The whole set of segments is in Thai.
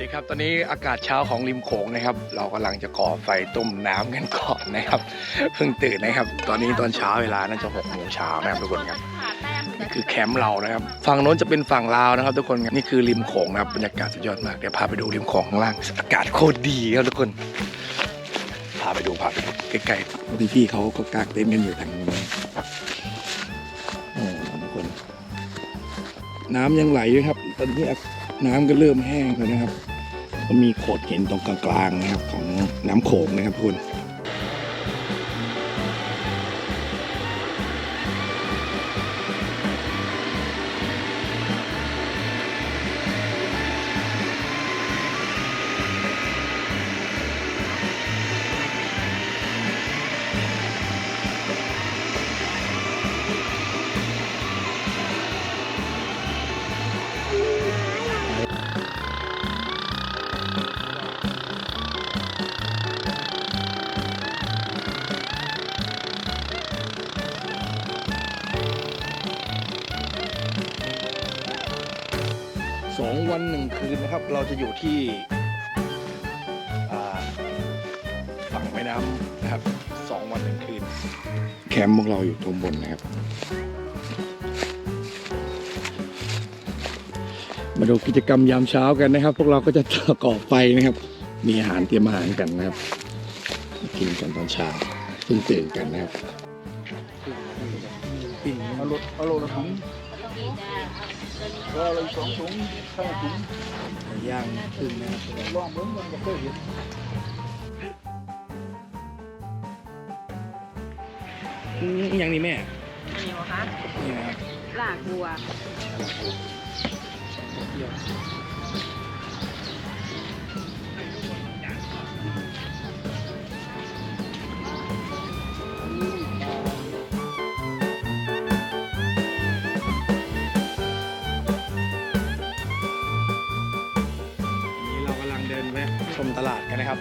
ดีครับ ตอนนี้อากาศเช้าของริมโขงนะครับ เรากำลังจะก่อไฟต้มน้ำกันก่อนนะครับ เพิ่งตื่นนะครับ ตอนนี้ตอนเช้าเวลาน่าจะหกโมงเช้านะครับทุกคนครับนี่คือแคมป์เรานะครับ ฝั่งโน้นจะเป็นฝั่งลาวนะครับ ทุกคนครับนี่คือริมโขงนะครับบรรยากาศสุดยอดมาก เดี๋ยวพาไปดูริมโขงข้างล่าง อากาศโคตรดีครับทุกคน พาไปดูพาไปดูใกล้ๆพี่ๆเขาก็กางเต็นท์กันอยู่ทางนู้น้ำยังไหลอยู่ครับ ตอนนี้น้ำก็เริ่มแห้งแล้วนะครับ มีโขดเห็นตรงกลางๆนะครับของน้ำโขงนะครับทุกคน 2 วันหนึ่งคืนนะครับ เราจะอยู่ที่ฝั่งแม่น้ำนะครับ 2 วันหนึ่งคืน แคมป์ของเราอยู่ตรงบนนะครับ มาดูกิจกรรมยามเช้ากันนะครับ พวกเราก็จะก่อไฟนะครับ มีอาหารเตรียมอาหารกันนะครับ กินกันตอนเช้าตื่นเต้นกันนะครับปิ่งเอารถเอารถนะครับ ก็เลยสองถุงข้างถุงย่างขึ้นนะครับลองเบิ้งมันก็เคยเห็นอย่างนี่แม่นี่เหรอคะนี่นะครับลากบัว กันนะครับ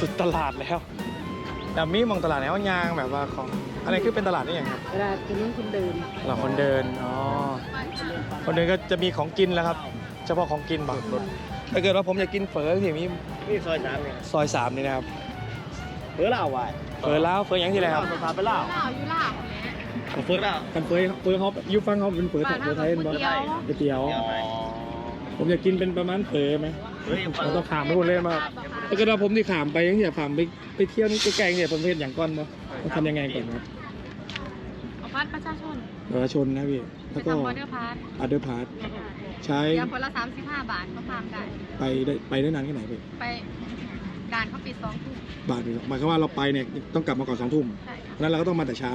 สุดตลาดแล้วแต่มีมองตลาดแล้วยางแบบว่าของอะไรคือเป็นตลาดนี่อย่างครับเวลาเป็นเรื่องคนเดินตลาดคนเดินอ๋อคนเดินก็จะมีของกินแล้วครับ เฉพาะของกินบางรถถ้าเกิดว่าผมอยากกินเฝอที่มีนี่ซอยสามเนี่ยซอยสามนี่นะครับเฟือเราไว้เฝอแล้วเฝอหยังที่ไรครับพาไปเล่าล่าอยู่ล่าเฝอกันเฝอเฝอเขาอยูฟังเขาเป็นเฝอไทยเฝอไทยเป็นบ่เดียวก๋วยเตี๋ยวผมอยากกินเป็นประมาณเฝอไหมเฮ้ยเราต้องขามไปคนเล่นมาก ถ้าเกิดว่าผมที่ขามไปยังอยากขามไปไปเที่ยวนี่ใกล้ๆเนี่ยผมเห็นอย่างก้อนบ่ต้องทำยังไงก่อนครับเอาพัดประชาชนประชาชนนะพี่ไปแล้วก็ทำบอร์เดอร์พาสอัดเดอร์พาร์ใช้เดี๋ยวคนละ35บาทก็ฟาร์มได้ไปได้ไปได้นานแค่ไหนพี่ไปด่านเขาปิดสองทุ่มบาทหนึ่งหมายความว่าเราไปเนี่ยต้องกลับมาก่อนสองทุ่มใช่ค่ะเพราะฉะนั้นเราก็ต้องมาแต่เช้า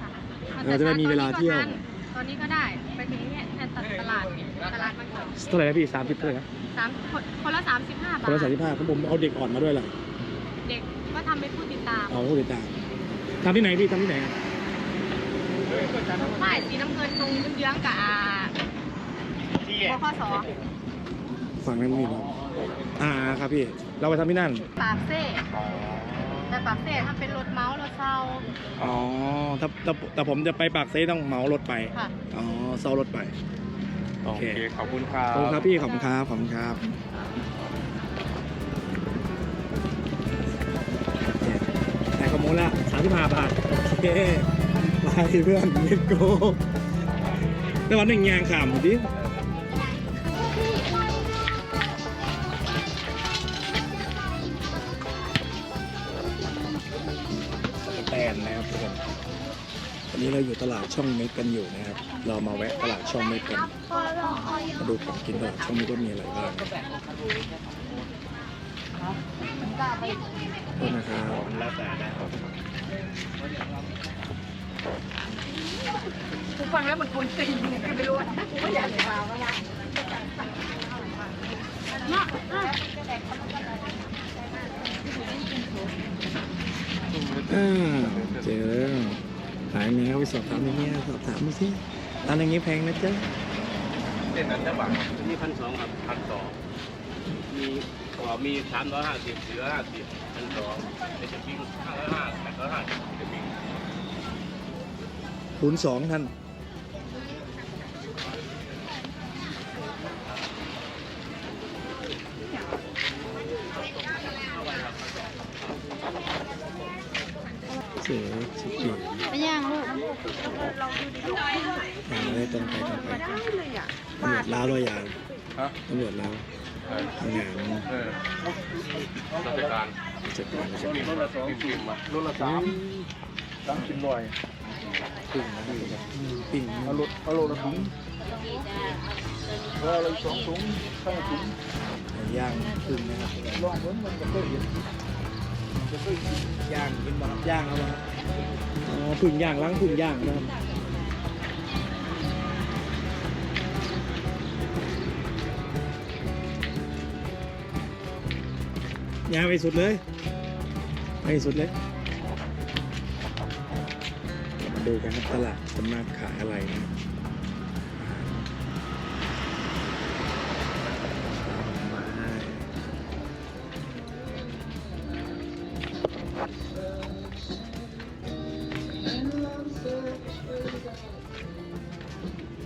ค่ะเราจะได้มีเวลาเที่ยว ตอนนี้ก็ได้ไปถึงเนี่ยแทนตลาดเนี่ย ตลาดมันเก่าเท่าไหร่นะพี่สามสิบเท่าไหร่นะสามคนคนละ35บาทคนละสามสิบห้าของผมเอาเด็กอ่อนมาด้วยแหละเด็กก็ทำเป็นผู้ติดตามเอาผู้ติดตามทำที่ไหนพี่ทำที่ไหนครับป้ายสีน้ำเงินตรงเยื้องๆกับอ่าที่บคสฝั่งนั้นมีครับอ่าครับพี่ เราไปทำที่นั่น ปากเซ่แต่ปากเซ่ถ้าเป็นรถเมาส์รถเช่าอ๋อถ้าแต่แต่ผมจะไปปากเซต้องเหมารถไปค่ะอ๋อเซารถไป โอเค ขอบคุณครัขอบคุณครับพี่ขอบคุณครับขอบคุณครับแต่ขโมยละสามสิบห้าบาท โอเคไปเพื่อนเลตโกแต่วันหนึ่งยางขามดิแตนนะครับทุกคน วันนี้เราอยู่ตลาดช่องเม็กกันอยู่นะครับ เรามาแวะตลาดช่องเม็กกัน มาดูของกินตลาดช่องนี้ว่ามีอะไรบ้างโทษนะครับแล้วแต่นะกูฟังแล้วเหมือนคนตีนเนี่ยไม่รู้ว่ากูไม่อยากจะมาว่าเนาะอะอ่าเจอแล้ว ขายแมวไปสอบถามอย่างเงี้ยสอบถามมาสิอันอย่างงี้แพงนะจ๊ะเส้นนั้นจะบังนี่พันสองครับพันสองมีกรอมีสามร้อยห้าสิบสี่ร้อห้าสิบพันสองไอจะปิ้งห้าร้อยห้าแปดร้อยห้าจะปิ้งคูณสองท่านเสือชิบสี่ อย่างอะไรตรงไปตรงไปตำรวจลาวตัวอย่างฮะ ตำรวจลาวเออทำงานเออราชการจัดการจัดมีการรถละสองฟิล์มมารถละสามสามสิบร้อยปิ้งนะพี่ครับปิ้งเอารถเอารถละถุงเอาอะไรสองถุงข้างถุงย่างปิ้งนะครับลองเหมือนมันจะเคยเห็นจะเคยกินย่างกินบ้างย่างเอาบ้าง อ๋อพึ่งย่างล้างผึ่งย่างนะครับย่างไปสุดเลยไปสุดเลยมาดูกันครับตลาดสำนักขายอะไรนะ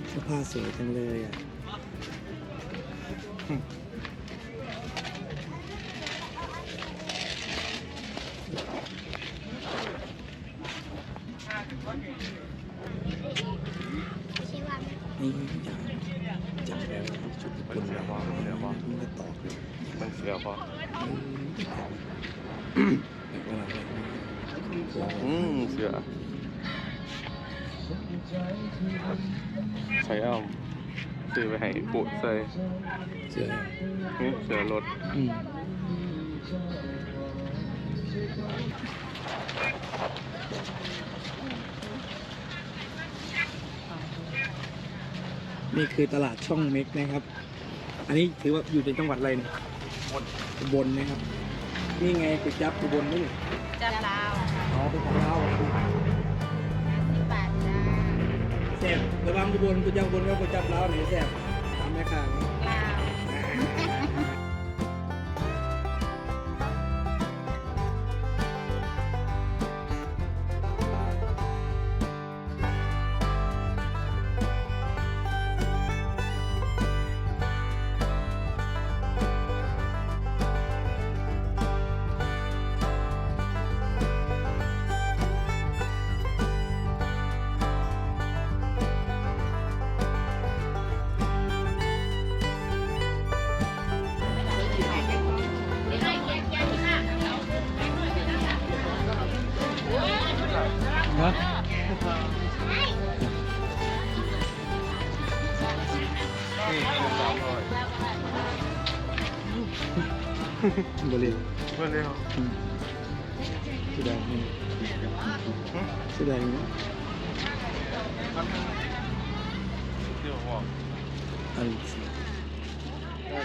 เสื้อผ้าสวยจังเลยอะนี่อย่างจังแล้วชุดญี่ปุ่นแล้วว่าเดี๋ยวว่าไม่ตอบเลยมันเสือพอแบบว่าอะไรอืมเสือ ใส่เอาซื้อไปให้ปุ๊ใส่เสื้อนี่เสือรถอืมนี่คือตลาดช่องเม็กนะครับ อันนี้ถือว่าอยู่ในจังหวัดอะไรเนี่ยอุบลนะครับ นี่ไงก๋วยจั๊บอุบลนี่จับลาว อ๋อเป็นของเราสิบบาทจ้า แซ่บระวังอุบลก๋วยจั๊บอุบลกับก๋วยจั๊บลาวไหนแซ่บตามแม่ค้านะลาว บริเพื่อนเร็วสุดานี่สุดานี่เดี๋ยวบอกอัน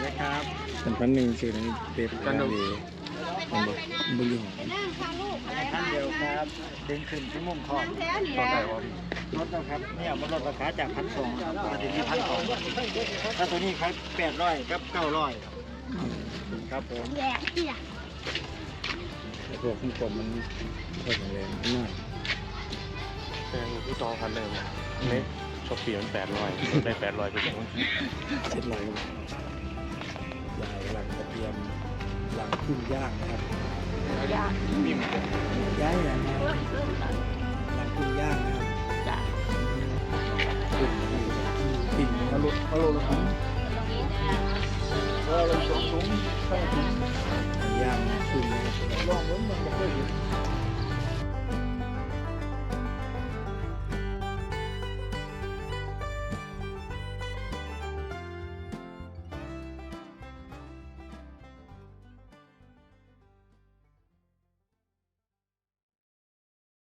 ได้ครับสันพันหนึ่งสื่อในเว็บกันดีมันบอกบุญหอมนั่งค่ะลูกอะไรท่านคะเดียวครับดึงขึ้นที่มุมคอนั่งแท้นี่ต่อแหไปละว่ารถนะครับเนี่ยมันลดราคาจากพันสองมาถึงที่พันสองถ้าตัวนี้ขายแปดร้อยกับเก้าร้อย ครับผมแหลกเที่ยไอ้พวกข้างกลมมันค่อยแข็งแรงนิดหน่อยแพงที่จองพันหนึ่งเนี่ยชอบเปลี่ยนแปดร้อยได้แปดร้อยไปอย่างเช็ดลอยกันยายกำลังจะเตรียมหลังขึ้นย่างนะครับมีหมดย้ายแล้วนะหลังขึ้นย่างนะครับขึ้นอยู่ปิ่นเอารถเอารถละ Rồi xuống xuống sang Giang, tìm, long lắm mà không có gì